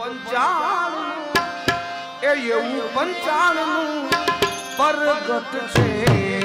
પંચાળનું એ એવું પંચાણનું પરગટ છે.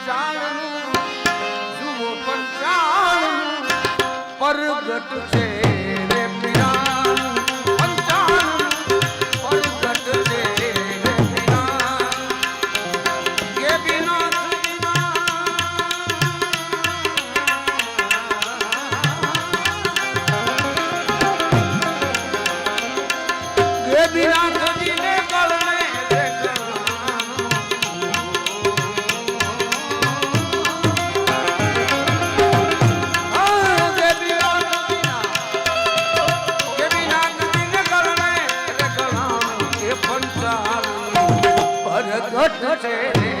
પંચાણું જુઓ પંચાણું પરગટ છે છે રે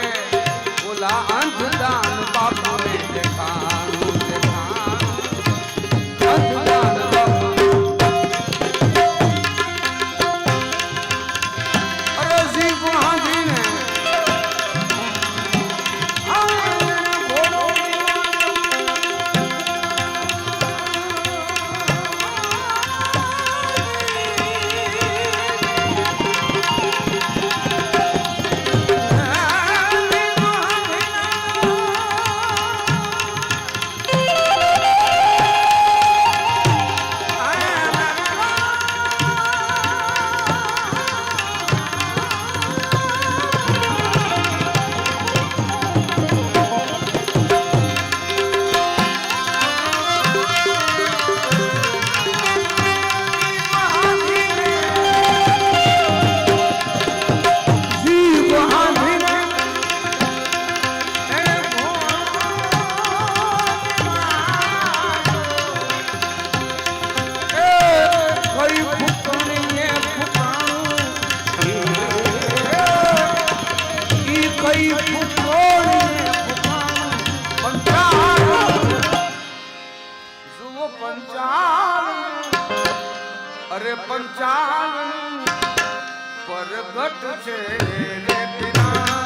ઓલા અંધદાન બાપુને અરે પંચાંગ પરગટ છે રે પિના